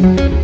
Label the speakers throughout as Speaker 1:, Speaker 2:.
Speaker 1: thank you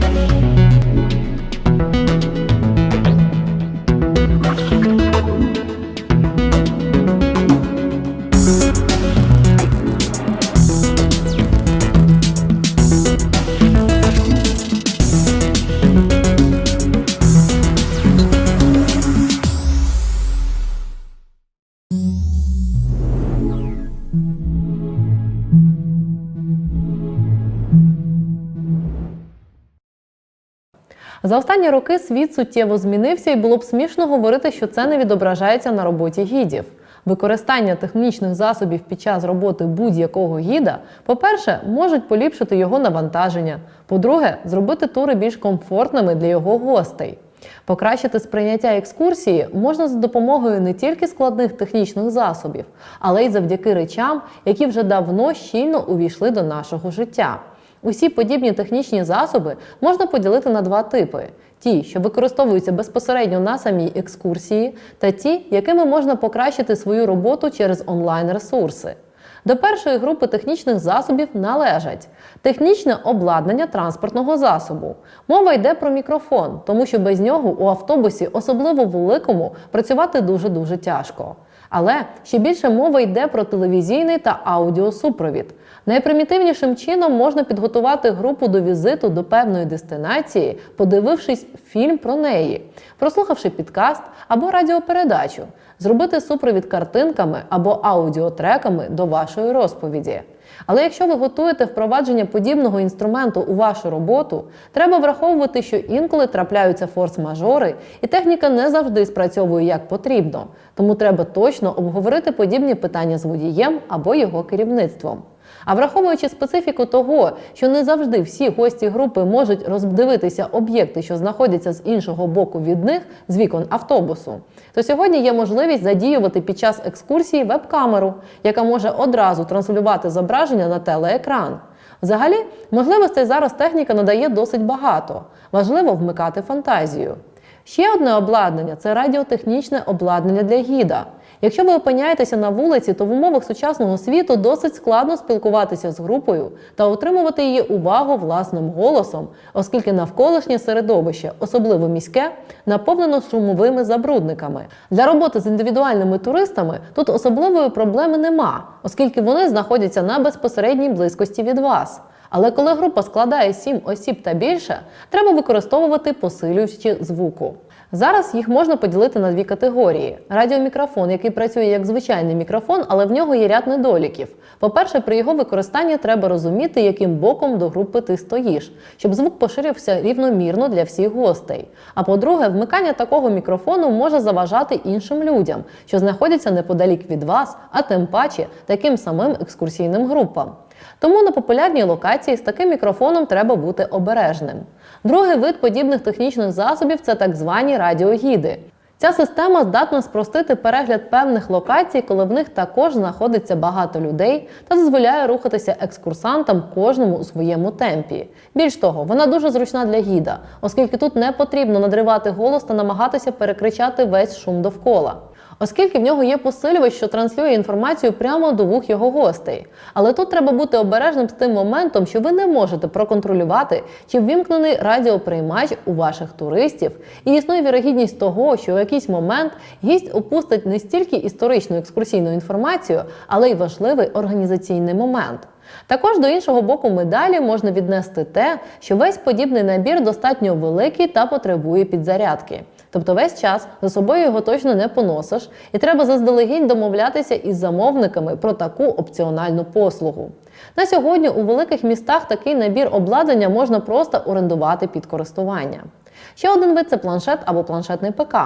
Speaker 1: За останні роки світ суттєво змінився, і було б смішно говорити, що це не відображається на роботі гідів. Використання технічних засобів під час роботи будь-якого гіда, по-перше, можуть поліпшити його навантаження. По-друге, зробити тури більш комфортними для його гостей. Покращити сприйняття екскурсії можна за допомогою не тільки складних технічних засобів, але й завдяки речам, які вже давно щільно увійшли до нашого життя. Усі подібні технічні засоби можна поділити на два типи: ті, що використовуються безпосередньо на самій екскурсії, та ті, якими можна покращити свою роботу через онлайн-ресурси. До першої групи технічних засобів належать технічне обладнання транспортного засобу. Мова йде про мікрофон, тому що без нього у автобусі, особливо великому, працювати дуже дуже тяжко. Але ще більше мова йде про телевізійний та аудіосупровід. Найпримітивнішим чином можна підготувати групу до візиту до певної дестинації, подивившись фільм про неї, прослухавши підкаст або радіопередачу, зробити супровід картинками або аудіотреками до вашої розповіді. Але якщо ви готуєте впровадження подібного інструменту у вашу роботу, треба враховувати, що інколи трапляються форс-мажори, і техніка не завжди спрацьовує як потрібно. Тому треба точно обговорити подібні питання з водієм або його керівництвом. А враховуючи специфіку того, що не завжди всі гості групи можуть роздивитися об'єкти, що знаходяться з іншого боку від них, з вікон автобусу, то сьогодні є можливість задіювати під час екскурсії веб-камеру, яка може одразу транслювати зображення на телеекран. Взагалі, можливостей зараз техніка надає досить багато. Важливо вмикати фантазію. Ще одне обладнання це радіотехнічне обладнання для гіда. Якщо ви опиняєтеся на вулиці, то в умовах сучасного світу досить складно спілкуватися з групою та отримувати її увагу власним голосом, оскільки навколишнє середовище, особливо міське, наповнено шумовими забрудниками. Для роботи з індивідуальними туристами тут особливої проблеми нема, оскільки вони знаходяться на безпосередній близькості від вас. Але коли група складає 7 осіб та більше, треба використовувати посилювачі звуку. Зараз їх можна поділити на дві категорії: радіомікрофон, який працює як звичайний мікрофон, але в нього є ряд недоліків. По-перше, при його використанні треба розуміти, яким боком до групи ти стоїш, щоб звук поширився рівномірно для всіх гостей. А по-друге, вмикання такого мікрофону може заважати іншим людям, що знаходяться неподалік від вас, а тим паче таким самим екскурсійним групам. Тому на популярній локації з таким мікрофоном треба бути обережним. Другий вид подібних технічних засобів це так звані радіогіди. Ця система здатна спростити перегляд певних локацій, коли в них також знаходиться багато людей, та дозволяє рухатися екскурсантам кожному у своєму темпі. Більш того, вона дуже зручна для гіда, оскільки тут не потрібно надривати голос та намагатися перекричати весь шум довкола оскільки в нього є посилювач, що транслює інформацію прямо до вух його гостей. Але тут треба бути обережним з тим моментом, що ви не можете проконтролювати, чи ввімкнений радіоприймач у ваших туристів, і існує вірогідність того, що у якийсь момент гість опустить не стільки історичну екскурсійну інформацію, але й важливий організаційний момент. Також до іншого боку медалі можна віднести те, що весь подібний набір достатньо великий та потребує підзарядки. Тобто весь час за собою його точно не поносиш, і треба заздалегідь домовлятися із замовниками про таку опціональну послугу. На сьогодні у великих містах такий набір обладнання можна просто орендувати під користування. Ще один вид це планшет або планшетний ПК.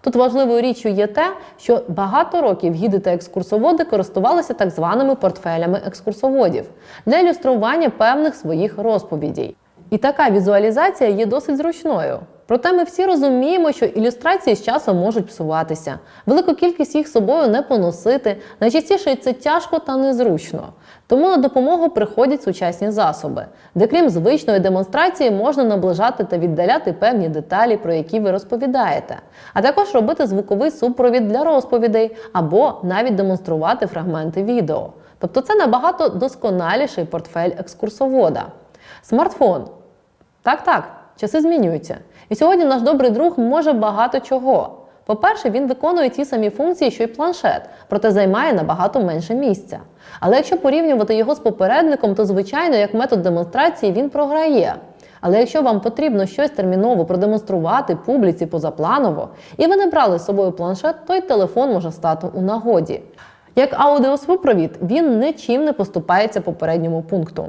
Speaker 1: Тут важливою річчю є те, що багато років гіди та екскурсоводи користувалися так званими портфелями екскурсоводів для ілюстрування певних своїх розповідей. І така візуалізація є досить зручною. Проте ми всі розуміємо, що ілюстрації з часом можуть псуватися, велику кількість їх собою не поносити. Найчастіше це тяжко та незручно. Тому на допомогу приходять сучасні засоби, де крім звичної демонстрації можна наближати та віддаляти певні деталі, про які ви розповідаєте, а також робити звуковий супровід для розповідей або навіть демонструвати фрагменти відео. Тобто це набагато досконаліший портфель екскурсовода. Смартфон Так, так, часи змінюються. І сьогодні наш добрий друг може багато чого. По-перше, він виконує ті самі функції, що й планшет, проте займає набагато менше місця. Але якщо порівнювати його з попередником, то звичайно, як метод демонстрації він програє. Але якщо вам потрібно щось терміново продемонструвати публіці позапланово, і ви не брали з собою планшет, то й телефон може стати у нагоді. Як аудіосупровід, він нічим не поступається попередньому пункту.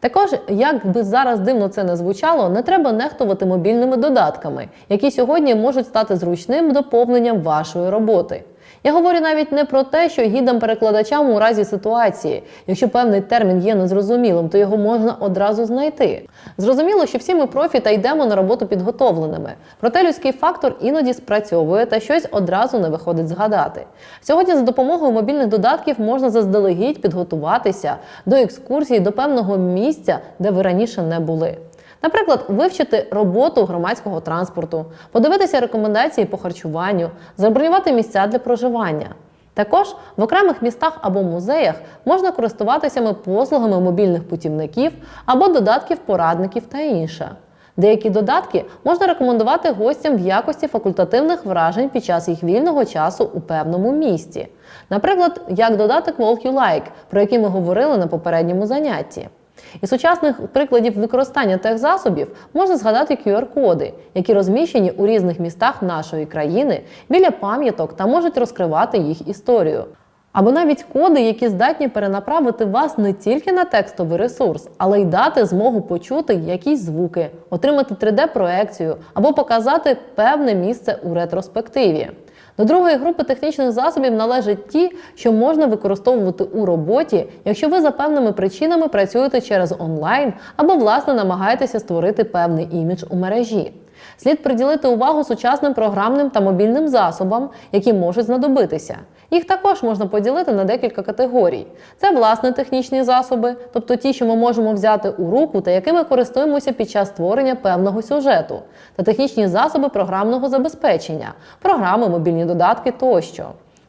Speaker 1: Також, як би зараз дивно це не звучало, не треба нехтувати мобільними додатками, які сьогодні можуть стати зручним доповненням вашої роботи. Я говорю навіть не про те, що гідам-перекладачам у разі ситуації, якщо певний термін є незрозумілим, то його можна одразу знайти. Зрозуміло, що всі ми профі та йдемо на роботу підготовленими. Проте людський фактор іноді спрацьовує та щось одразу не виходить згадати. Сьогодні за допомогою мобільних додатків можна заздалегідь підготуватися до екскурсії до певного місця, де ви раніше не були. Наприклад, вивчити роботу громадського транспорту, подивитися рекомендації по харчуванню, забронювати місця для проживання. Також в окремих містах або музеях можна користуватися послугами мобільних путівників або додатків порадників та інше. Деякі додатки можна рекомендувати гостям в якості факультативних вражень під час їх вільного часу у певному місті. Наприклад, як додаток Walk You Like, про який ми говорили на попередньому занятті. Із сучасних прикладів використання техзасобів можна згадати QR-коди, які розміщені у різних містах нашої країни біля пам'яток та можуть розкривати їх історію. Або навіть коди, які здатні перенаправити вас не тільки на текстовий ресурс, але й дати змогу почути якісь звуки, отримати 3D-проекцію або показати певне місце у ретроспективі. До другої групи технічних засобів належать ті, що можна використовувати у роботі, якщо ви за певними причинами працюєте через онлайн або власне намагаєтеся створити певний імідж у мережі. Слід приділити увагу сучасним програмним та мобільним засобам, які можуть знадобитися. Їх також можна поділити на декілька категорій: це власне технічні засоби, тобто ті, що ми можемо взяти у руку та якими користуємося під час створення певного сюжету, та технічні засоби програмного забезпечення, програми, мобільні додатки тощо.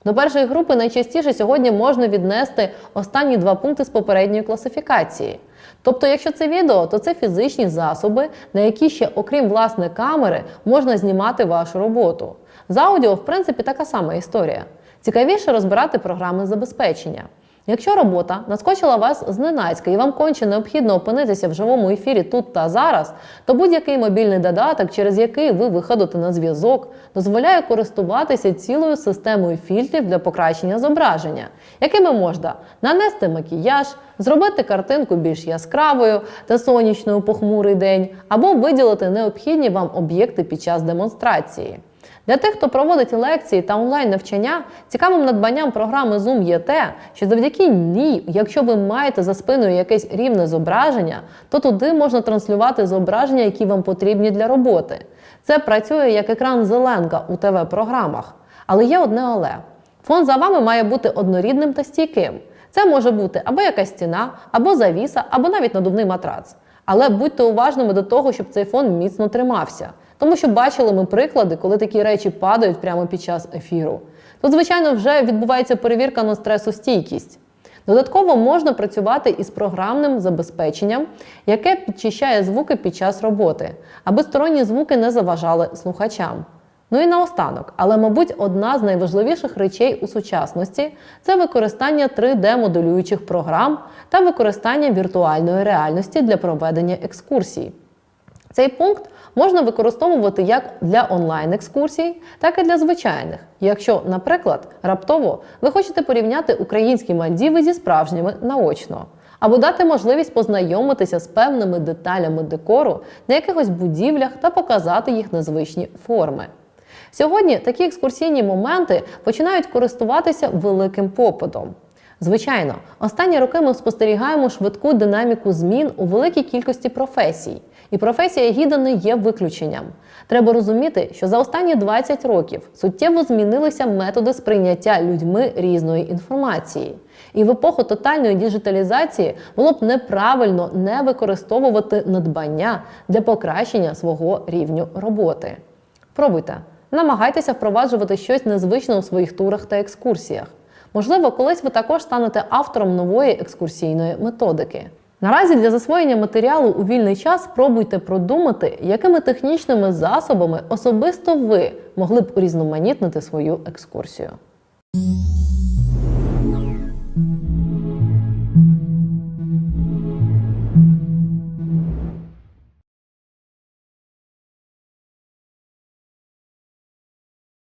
Speaker 1: До першої групи найчастіше сьогодні можна віднести останні два пункти з попередньої класифікації. Тобто, якщо це відео, то це фізичні засоби, на які ще, окрім власне камери, можна знімати вашу роботу. З аудіо, в принципі, така сама історія. Цікавіше розбирати програми забезпечення. Якщо робота наскочила вас зненацька і вам конче необхідно опинитися в живому ефірі тут та зараз, то будь-який мобільний додаток, через який ви виходите на зв'язок, дозволяє користуватися цілою системою фільтрів для покращення зображення, якими можна нанести макіяж, зробити картинку більш яскравою та сонячною похмурий день, або виділити необхідні вам об'єкти під час демонстрації. Для тих, хто проводить лекції та онлайн навчання, цікавим надбанням програми Zoom є те, що завдяки ній, якщо ви маєте за спиною якесь рівне зображення, то туди можна транслювати зображення, які вам потрібні для роботи. Це працює як екран зеленка у ТВ-програмах. Але є одне але: фон за вами має бути однорідним та стійким. Це може бути або якась стіна, або завіса, або навіть надувний матрац. Але будьте уважними до того, щоб цей фон міцно тримався. Тому що бачили ми приклади, коли такі речі падають прямо під час ефіру. Тут, звичайно, вже відбувається перевірка на стресостійкість. Додатково можна працювати із програмним забезпеченням, яке підчищає звуки під час роботи, аби сторонні звуки не заважали слухачам. Ну і наостанок, але, мабуть, одна з найважливіших речей у сучасності це використання 3D-моделюючих програм та використання віртуальної реальності для проведення екскурсій. Цей пункт можна використовувати як для онлайн-екскурсій, так і для звичайних. Якщо, наприклад, раптово ви хочете порівняти українські Мальдіви зі справжніми наочно, або дати можливість познайомитися з певними деталями декору на якихось будівлях та показати їх незвичні форми. Сьогодні такі екскурсійні моменти починають користуватися великим попитом. Звичайно, останні роки ми спостерігаємо швидку динаміку змін у великій кількості професій, і професія гіда не є виключенням. Треба розуміти, що за останні 20 років суттєво змінилися методи сприйняття людьми різної інформації. І в епоху тотальної діджиталізації було б неправильно не використовувати надбання для покращення свого рівню роботи. Пробуйте, намагайтеся впроваджувати щось незвичне у своїх турах та екскурсіях. Можливо, колись ви також станете автором нової екскурсійної методики. Наразі для засвоєння матеріалу у вільний час спробуйте продумати, якими технічними засобами особисто ви могли б урізноманітнити свою екскурсію.